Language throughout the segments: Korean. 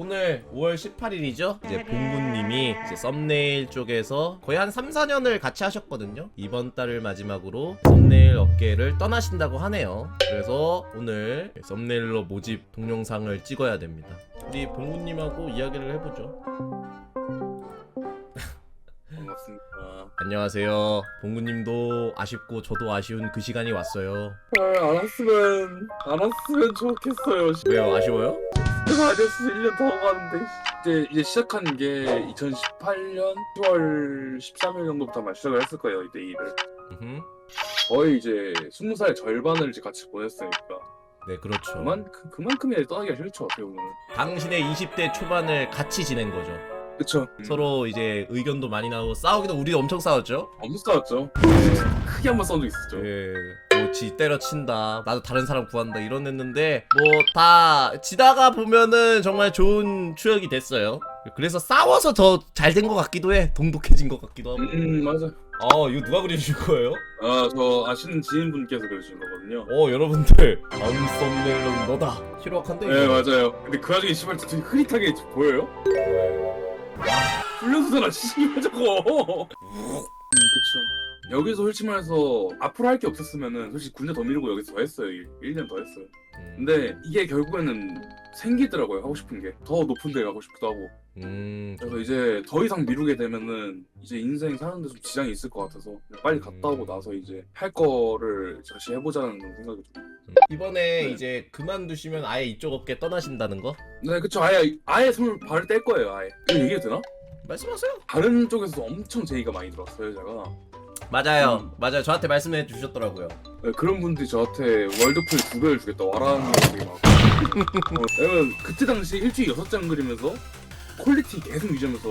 오늘 5월 18일이죠. 이제 봉구님이 이제 썸네일 쪽에서 거의 한 3, 4년을 같이 하셨거든요. 이번 달을 마지막으로 썸네일 업계를 떠나신다고 하네요. 그래서 오늘 썸네일러 모집 동영상을 찍어야 됩니다. 우리 봉구님하고 이야기를 해보죠. 반갑습니다. 안녕하세요. 봉구님도 아쉽고 저도 아쉬운 그 시간이 왔어요. 아, 알았으면 알았으면 좋겠어요. 왜요? 아쉬워요? 제가 아저씨 1년 더 가는데 이제 이제 시작한 게 2018년 10월 13일 정도부터 아마 시작을 했을 거예요 이때 일을. 음흠. 거의 이제 20살 절반을 이제 같이 보냈으니까 네, 그렇죠. 그만 그, 그만큼이 떠나기가 싫죠 어떻게 보면. 당신의 20대 초반을 같이 지낸 거죠. 그쵸. 서로 이제 의견도 많이 나오고 싸우기도 우리 엄청 싸웠죠. 엄청 싸웠죠. 크게 한번 싸운 적 있었죠. 예, 뭐지 때려친다. 나도 다른 사람 구한다 이런 했는데 뭐 다 지다가 보면은 정말 좋은 추억이 됐어요. 그래서 싸워서 더 잘 된 것 같기도 해. 동독해진 것 같기도 하고. 음 맞아. 어 이거 누가 그려주실 거예요? 아저 아시는 지인분께서 그러신 거거든요. 어 여러분들 다음 썸네일은 너다. 히로아칸데 네 맞아요. 근데 그 와중에 씨발 되게 흐릿하게 보여요? 훈련소잖아 씨발 저거 음 그쵸 여기서 솔직히 말해서 앞으로 할 게 없었으면은 솔직히 군대 더 미루고 여기서 더 했어요. 1, 년더 했어요. 근데 이게 결국에는 생기더라고요 하고 싶은 게. 더 높은 데 가고 싶기도 하고. 음 그래서 이제 더 이상 미루게 되면은 이제 인생 사는데 좀 지장이 있을 것 같아서 빨리 갔다 오고 나서 이제 할 거를 다시 해보자는 생각이 좀 이번에 네. 이제 그만두시면 아예 이쪽 업계 떠나신다는 거? 네 그쵸. 아예 아예 손을 발을 뗄 거예요 아예. 이거 얘기해도 되나? 말씀하세요. 다른 쪽에서 엄청 제의가 많이 들어왔어요 제가 맞아요, 음. 맞아요. 저한테 말씀해 주셨더라고요. 네, 그런 분들이 저한테 월드풀 두 배를 주겠다 와라는 게 되게 많고 어, 왜냐면 그때 당시 일주일에 여섯 장 그리면서 퀄리티 계속 유지하면서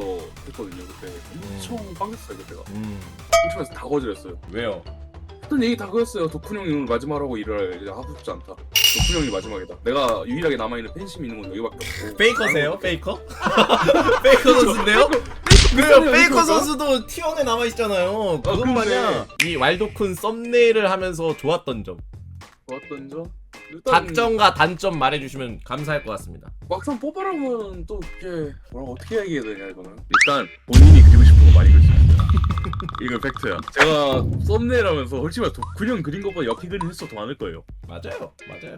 했거든요 그때 엄청 빵했어요 그때가 음 훔치면서 다 거절했어요 왜요? 했던 얘기 다 그랬어요 덕훈 형이 오늘 마지막으로 일을 이제 하고 싶지 않다 덕훈 형이 마지막이다 내가 유일하게 남아있는 팬심이 있는 건 여기밖에 없고 페이커세요? 페이커? 페이커 선수인데요? 그래요 페이커 선수도 T1에 남아 있잖아요. 그것 근데- 마냥 이 왈도쿤 썸네일을 하면서 좋았던 점. 좋았던 점? 일단 장점과 단점 말해주시면 감사할 것 같습니다. 막상 뽑아라면 또 이렇게 뭐라고 어떻게 얘기해야 되냐 이거는? 일단 본인이 그리고 싶은 거 많이 있어요 이건 팩트야. 제가 썸네일 하면서 솔직히 말해 형 그린 것보다 역행 그린 횟수가 더 많을 거예요. 맞아요. 맞아요.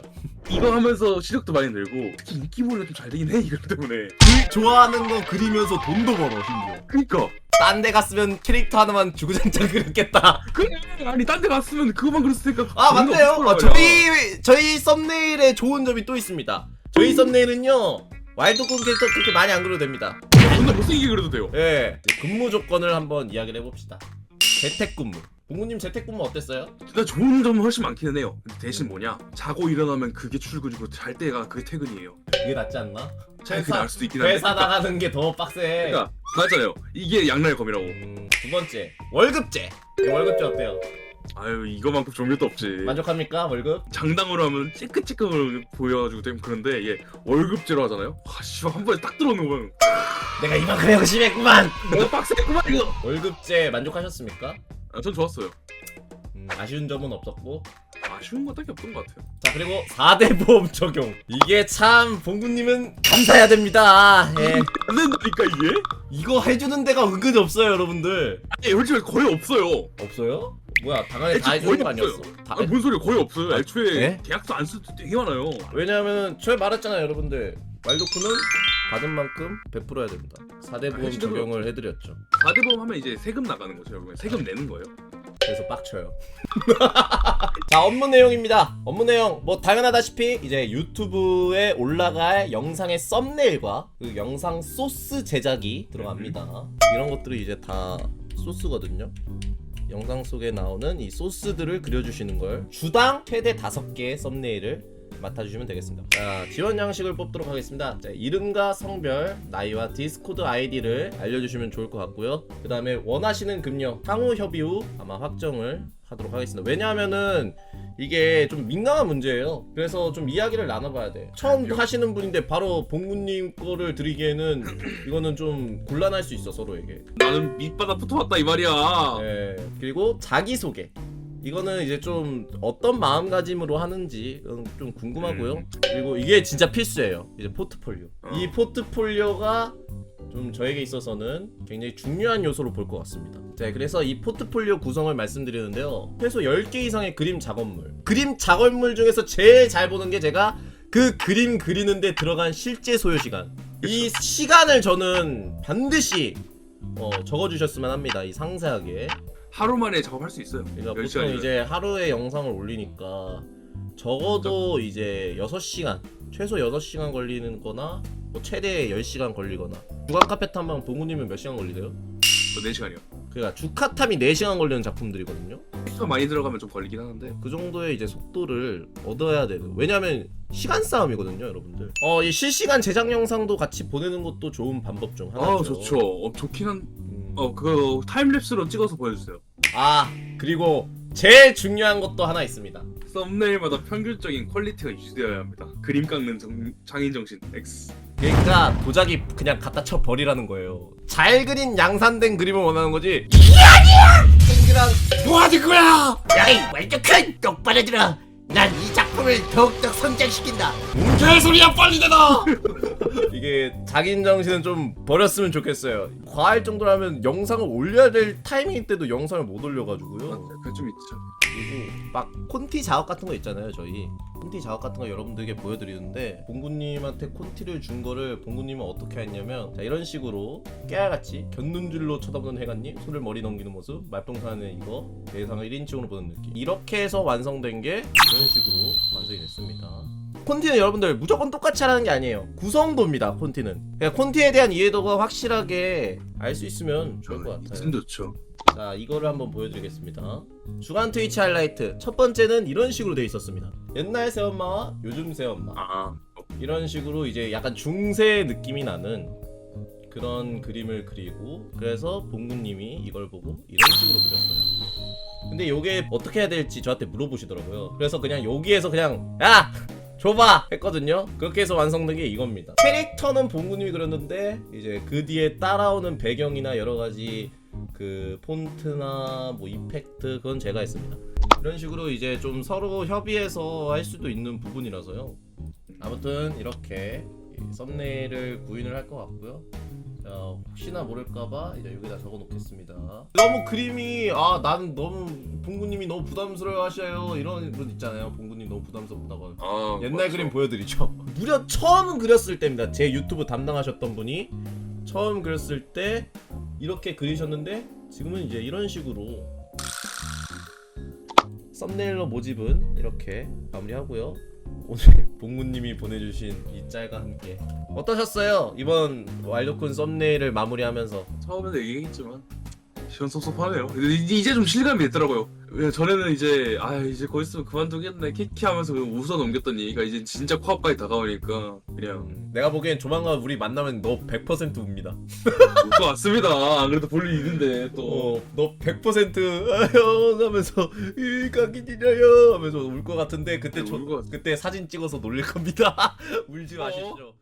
이거 하면서 시력도 많이 늘고 특히 인기몰이가 좀 잘 되긴 해 이것 때문에. 그 좋아하는 거 그리면서 돈도 벌어 심지어. 그니까. 딴 데 갔으면 캐릭터 하나만 주구장창 그렸겠다. 그냥 아니 딴 데 갔으면 그거만 그렸을 테니까 아 그런 거 맞네요. 없을 말이야. 저희 저희 썸네일에 좋은 점이 또 있습니다. 저희 썸네일은요 왈도쿤 캐릭터 그렇게 많이 안 그려도 됩니다 존나 못생기게 그려도 돼요. 예. 근무 조건을 한번 이야기를 해봅시다. 재택근무. 봉구님 재택근무 어땠어요? 진짜 좋은 점은 훨씬 많기는 해요. 근데 대신 뭐냐? 자고 일어나면 그게 출근이고 잘 때가 그게 퇴근이에요. 그게 낫지 않나? 잘 그게 회사, 나을 수도 있긴 한데. 회사 나가는 게 더 빡세. 그러니까 맞잖아요. 이게 양날의 검이라고. 음, 두 번째. 월급제. 월급제 어때요? 아유 이거만큼 좋은 것도 없지. 만족합니까 월급? 장당으로 하면 찌끄찌끄 보여가지고 좀 그런데 이게 월급제로 하잖아요? 와 씨발 한 번에 딱 들어오는 거 보면 내가 이만큼 열심히 했구만. 어 빡세구만 이거. 월급제 만족하셨습니까? 아, 전 좋았어요. 음, 아쉬운 점은 없었고. 아쉬운 거 딱히 없던 것 같아요. 자 그리고 4대 보험 적용. 이게 참 봉구님은 감사해야 됩니다. 예. 안 된다니까 이게? 이거 해주는 데가 은근히 없어요 여러분들. 아니 솔직히 거의 없어요. 없어요? 뭐야 방안에 다 해주는 거 아니었어? 다, 아니 뭔 소리야 거의 없어요. 아, 애초에 네? 계약서 안 쓸 때 되게 많아요. 왜냐하면 저에 말했잖아요 여러분들. 왈도쿠는 받은 만큼 베풀어야 됩니다. 4대 보험 해주는 적용을 해드렸죠. 4대 보험 하면 이제 세금 나가는 거죠 여러분. 세금 내는 거예요? 그래서 빡쳐요. 자 업무 내용입니다. 업무 내용. 뭐 당연하다시피 이제 유튜브에 올라갈 영상의 썸네일과 그 영상 소스 제작이 들어갑니다. 이런 것들이 이제 다 소스거든요. 영상 속에 나오는 이 소스들을 그려주시는 걸 주당 최대 5개의 썸네일을 맡아주시면 되겠습니다. 자, 지원 양식을 뽑도록 하겠습니다. 자, 이름과 성별, 나이와 디스코드 아이디를 알려주시면 좋을 것 같고요. 그 다음에 원하시는 금융, 향후 협의 후 아마 확정을 하도록 하겠습니다. 왜냐하면은 이게 좀 민감한 문제예요. 그래서 좀 이야기를 나눠봐야 돼. 처음 하시는 분인데 바로 봉구님 거를 드리기에는 이거는 좀 곤란할 수 있어 서로에게. 나는 밑바닥 붙어봤다 이 말이야 네. 그리고 자기 소개. 이거는 이제 좀 어떤 마음가짐으로 하는지 음, 좀 궁금하고요. 음. 그리고 이게 진짜 필수예요. 이제 포트폴리오. 어. 이 포트폴리오가 좀 저에게 있어서는 굉장히 중요한 요소로 볼 것 같습니다. 자, 그래서 이 포트폴리오 구성을 말씀드리는데요. 최소 10개 이상의 그림 작업물. 그림 작업물 중에서 제일 잘 보는 게 제가 그 그림 그리는데 들어간 실제 소요 시간. 이 시간을 저는 반드시 어, 적어주셨으면 합니다. 이 상세하게. 하루 만에 작업할 수 있어요. 그러니까 10 보통 시간이면. 이제 하루에 영상을 올리니까 적어도 이제 6시간 최소 6시간 걸리는 거나 뭐 최대 10시간 걸리거나 주간 카페 탐방 동우님은 몇 시간 걸리세요? 저 4시간이요. 그러니까 주카탐이 4시간 걸리는 작품들이거든요 시간 많이 들어가면 좀 걸리긴 하는데 그 정도의 이제 속도를 얻어야 되는 왜냐면 시간 싸움이거든요 여러분들 어이 실시간 제작 영상도 같이 보내는 것도 좋은 방법 중 하나죠 아 좋죠. 어, 좋긴 한. 음. 어 그거 타임랩스로 찍어서 보여주세요. 아 그리고 제일 중요한 것도 하나 있습니다 썸네일마다 평균적인 퀄리티가 유지되어야 합니다. 그림 깎는 정, 장인 정신 X. 그러니까 도자기 그냥 갖다 쳐 버리라는 거예요. 잘 그린 양산된 그림을 원하는 거지. 이게 아니야! 땡기랑 뭐 하는 거야? 야이 월드큰 똑바로 들어 난 이 작품을 더욱더 성장시킨다 웅태의 소리야 빨리 내놔! 이게 자긴 정신은 좀 버렸으면 좋겠어요. 과할 정도라면 영상을 올려야 될 타이밍 때도 영상을 못 올려가지고요. 그게 좀 있죠. 그리고 막 콘티 작업 같은 거 있잖아요 저희 콘티 작업 같은 거 여러분들에게 보여드리는데 봉구님한테 콘티를 준 거를 봉구님은 어떻게 했냐면 자 이런 식으로 깨알같이 곁눈질로 쳐다보는 해관님 손을 머리 넘기는 모습 말똥사는 이거 예상을 1인칭으로 보는 느낌 이렇게 해서 완성된 게 이런 식으로 완성이 됐습니다 콘티는 여러분들 무조건 똑같이 하라는 게 아니에요. 구성도입니다 콘티는. 그냥 콘티에 대한 이해도가 확실하게 알 수 있으면 좋을 것 같아요. 좋죠. 자 이거를 한번 보여드리겠습니다. 주간 트위치 하이라이트. 첫 번째는 이런 식으로 돼 있었습니다. 옛날 새엄마와 요즘 새엄마. 아 이런 식으로 이제 약간 중세 느낌이 나는 그런 그림을 그리고 그래서 봉구님이 이걸 보고 이런 식으로 그렸어요. 근데 요게 어떻게 해야 될지 저한테 물어보시더라고요. 그래서 그냥 여기에서 그냥 야! 줘봐! 했거든요 그렇게 해서 완성된 게 이겁니다 캐릭터는 봉구님이 그렸는데 이제 그 뒤에 따라오는 배경이나 여러가지 그 폰트나 뭐 이펙트 그건 제가 했습니다 이런 식으로 이제 좀 서로 협의해서 할 수도 있는 부분이라서요 아무튼 이렇게 이 썸네일을 구인을 할 것 같고요. 자, 혹시나 모를까봐 이제 여기다 적어 놓겠습니다. 너무 그림이 아 나는 너무 봉구님이 너무 부담스러워하셔요 이런 분 있잖아요. 봉구님 너무 부담스럽다고. 아, 옛날 맞죠. 그림 보여드리죠. 무려 처음 그렸을 때입니다. 제 유튜브 담당하셨던 분이 처음 그렸을 때 이렇게 그리셨는데 지금은 이제 이런 식으로 썸네일러 모집은 이렇게 마무리하고요. 오늘 봉구님이 보내주신 이 짤과 함께. 어떠셨어요? 이번 완료콘 썸네일을 마무리하면서. 처음에도 얘기했지만 시원섭섭하네요. 근데 이제 이제 좀 실감이 됐더라고요. 왜 전에는 이제 아 이제 거기 있으면 그만두겠네 키키 하면서 그냥 웃어 넘겼던 얘기가 이제 진짜 코앞까지 다가오니까 그냥 음, 내가 보기엔 조만간 우리 만나면 너 100% 웁니다. 울것 같습니다. 안 그래도 볼 일 있는데 또 어, 너 100% 아형 하면서 이 지려요 하면서 울 것 같은데 그때 네, 저, 울것 같- 그때 사진 찍어서 놀릴 겁니다. 울지 마십시오.